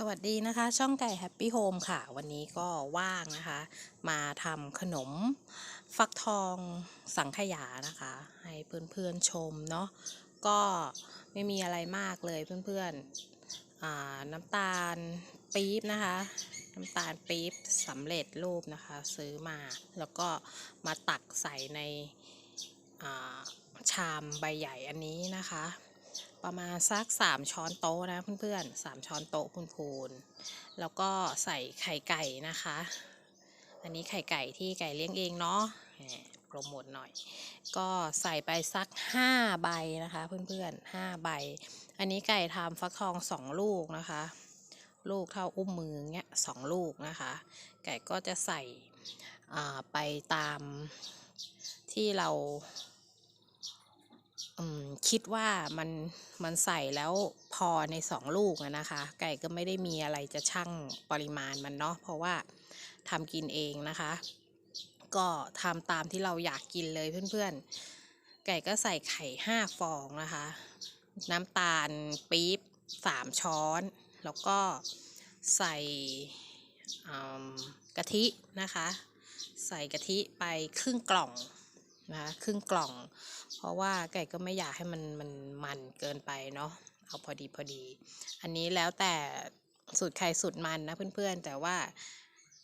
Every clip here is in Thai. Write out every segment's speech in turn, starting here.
สวัสดีนะคะ ช่องไก่แฮปปี้โฮมค่ะ วันนี้ก็ว่างนะคะ มาทำขนมฟักทองสังขยานะคะ ให้เพื่อนๆชมเนาะก็ไม่มีอะไรมากเลยเพื่อนๆน้ำตาลปี๊บนะคะ น้ำตาลปี๊บสำเร็จรูปนะคะ ซื้อมาแล้วก็มาตักใส่ในชามใบใหญ่อันนี้นะคะ ประมาณสัก3ช้อนโต๊ะนะเพื่อนๆ3ช้อนโต๊ะพูนแล้วก็ใส่ไข่ไก่นะคะ อันนี้ไข่ไก่ที่ไก่เลี้ยงเองเนาะโปรโมทหน่อย ก็ใส่ไปสัก5ใบนะคะ เพื่อนๆ5ใบ อันนี้ไก่ทำฟักทอง2ลูกนะคะ ลูกเท่าอุ้มมือเงี้ยสองลูกนะคะ ไก่ก็จะใส่ไปตามที่เรา คิดว่ามันมันใส่แล้วพอในสองลูกนะคะ ไก่ก็ไม่ได้มีอะไรจะชั่งปริมาณมันเนาะเพราะว่าทำกินเองนะคะ ก็ทำตามที่เราอยากกินเลยเพื่อนๆ ไก่ก็ใส่ไข่ห้าฟองนะคะ น้ำตาลปี๊บสามช้อน แล้วก็ใส่กะทินะคะ ใส่กะทิไปครึ่งกล่อง นะคะครึ่งกล่อง เพราะว่าไก่ก็ไม่อยากให้มันมันมันเกินไปเนาะเอาพอดีพอดี อันนี้แล้วแต่สูตรใครสูตรมันนะเพื่อนๆ แต่ว่า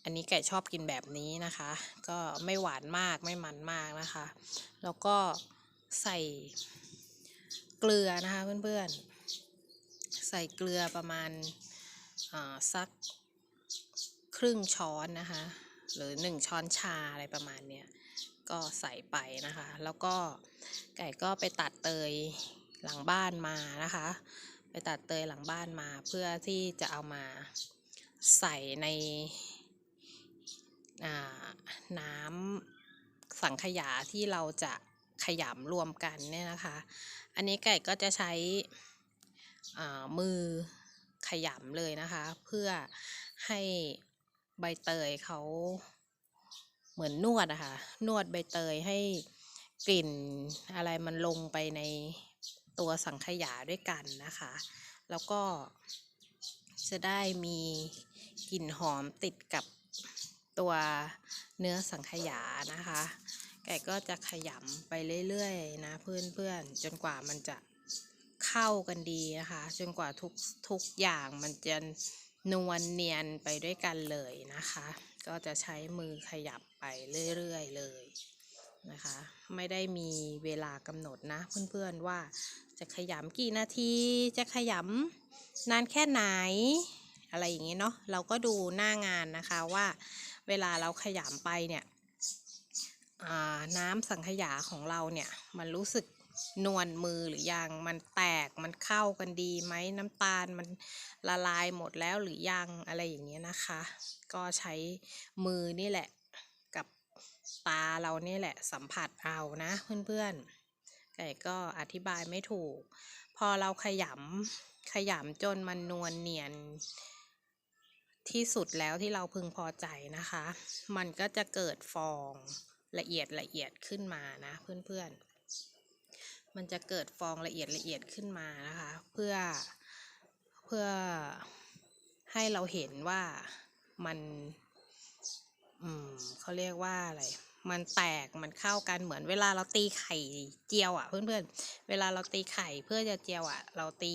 อันนี้ไก่ชอบกินแบบนี้นะคะ ก็ไม่หวานมากไม่มันมากนะคะ แล้วก็ใส่เกลือนะคะเพื่อนๆ ใส่เกลือประมาณอ่าสักครึ่งช้อนนะคะ หรือหนึ่งช้อนชาอะไรประมาณเนี้ย ก็ใส่ไปนะคะ แล้วก็ไก่ก็ไปตัดเตยหลังบ้านมานะคะ ไปตัดเตยหลังบ้านมาเพื่อที่จะเอามาใส่ในอ่าน้ำสังขยาที่เราจะขยำรวมกันเนี่ยนะคะ อันนี้ไก่ก็จะใช้อ่ามือขยำเลยนะคะ เพื่อให้ใบเตยเขา เหมือนนวดอะคะนวดใบเตยให้กลิ่นอะไรมันลงไปในตัวสังขยาด้วยกันนะคะ แล้วก็จะได้มีกลิ่นหอมติดกับตัวเนื้อสังขยานะคะ ไก่ก็จะขยำไปเรื่อยๆนะเพื่อนๆ จนกว่ามันจะเข้ากันดีนะคะ จนกว่าทุกทุกอย่างมันจะนวลเนียนไปด้วยกันเลยนะคะ ก็จะใช้มือขยับ ไปเรื่อยๆเลยนะคะ ไม่ได้มีเวลากำหนดนะเพื่อนๆว่าจะขยำกี่นาทีจะขยำนานแค่ไหน อะไรอย่างนี้เนาะเราก็ดูหน้างานนะคะว่าเวลาเราขยำไปเนี่ยน้ำสังขยาของเราเนี่ยมันรู้สึกนวลมือหรือยังมันแตกมันเข้ากันดีไหมน้ำตาลมันละลายหมดแล้วหรือยังอะไรอย่างเงี้ยนะคะ ก็ใช้มือนี่แหละ ตาเรานี่แหละสัมผัสเอานะเพื่อนๆไก่ก็อธิบายไม่ถูก พอเราขยำขยำจนมันนวลเนียนที่สุดแล้วที่เราพึงพอใจนะคะ มันก็จะเกิดฟองละเอียดละเอียดขึ้นมานะเพื่อนๆ มันจะเกิดฟองละเอียดละเอียดขึ้นมานะคะ เพื่อเพื่อให้เราเห็นว่ามัน อืมเขาเรียกว่าอะไร มันแตกมันเข้ากันเหมือนเวลาเราตีไข่เจียวอะเพื่อนๆ เวลาเราตีไข่เพื่อจะเจียวอะ เราตี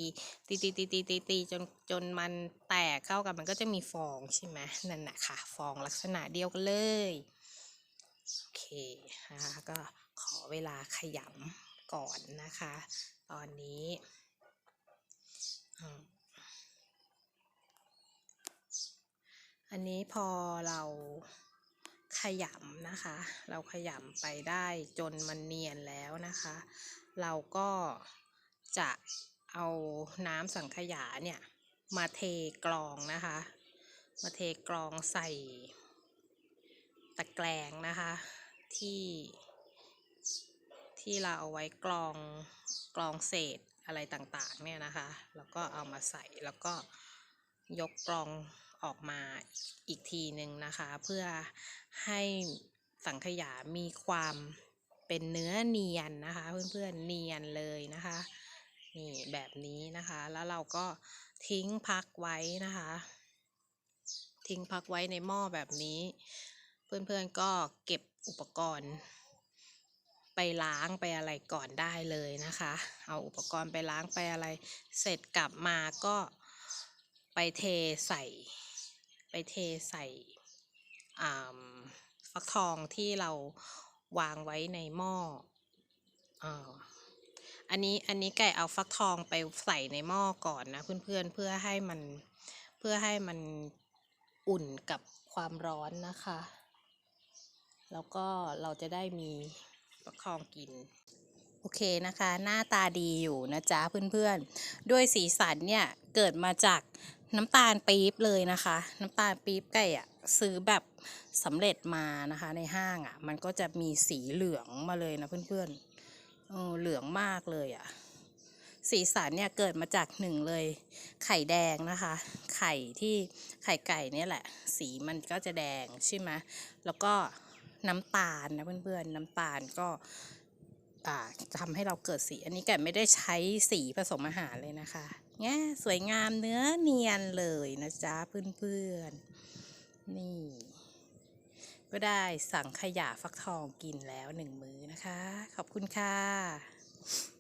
ตีตีตีตีตีตีจนจนมันแตกเข้ากันมันก็จะมีฟองใช่ไหมนั่นแหะค่ะ ฟองลักษณะเดียวกันเลยโอเคนะคะก็ขอเวลาขยำก่อนนะคะ ตอนนี้อันนี้พอเรา ขยำนะคะ เราขยำไปได้จนมันเนียนแล้วนะคะ เราก็จะเอาน้ำสังขยาเนี่ยมาเทกรองนะคะ มาเทกรองใส่ตะแกรงนะคะ ที่ที่เราเอาไว้กรองกรองเศษอะไรต่างๆเนี่ยนะคะ แล้วก็เอามาใส่แล้วก็ยกกรอง ออกมาอีกทีหนึ่งนะคะ เพื่อให้สังขยามีความเป็นเนื้อเนียนนะคะ เพื่อนๆเนียนเลยนะคะนี่แบบนี้นะคะ แล้วเราก็ทิ้งพักไว้นะคะ ทิ้งพักไว้ในหม้อแบบนี้ เพื่อนๆก็เก็บอุปกรณ์ ไปล้างไปอะไรก่อนได้เลยนะคะ เอาอุปกรณ์ไปล้างไปอะไร เสร็จกลับมาก็ไปเทใส่ เทใส่ฟักทองที่เราวางไว้ในหม้ออ,อันนี้อันนี้ไก่เอาฟักทองไปใส่ในหม้อก่อนนะเพื่อนๆเพื่อให้มันเพื่อให้มันอุ่นกับความร้อนนะคะ แล้วก็เราจะได้มีฟักทองกินโอเคนะคะ หน้าตาดีอยู่นะจ๊ะเพื่อนๆ ด้วยสีสันเนี่ย เกิดมาจาก น้ำตาลปี๊บเลยนะคะ น้ำตาลปี๊บไก่อะซื้อแบบสำเร็จมานะคะ ในห้างอะมันก็จะมีสีเหลืองมาเลยนะเพื่อนๆเออเหลืองมากเลยอะสีสันเนี่ยเกิดมาจากหนึ่งเลย ไข่แดงนะคะ ไข่ที่ไข่ไก่เนี่ยแหละ สีมันก็จะแดงใช่ไหมแล้วก็น้ำตาลนะเพื่อนๆน้ำตาลก็่าทำให้เราเกิดสี อันนี้แกไม่ได้ใช้สีผสมอาหารเลยนะคะแง่สวยงามเนื้อเนียนเลยนะจ๊ะเพื่อนๆ นี่ ก็ได้สั่งขยะฟักทองกินแล้วหนึ่งมื้อนะคะ ขอบคุณค่ะ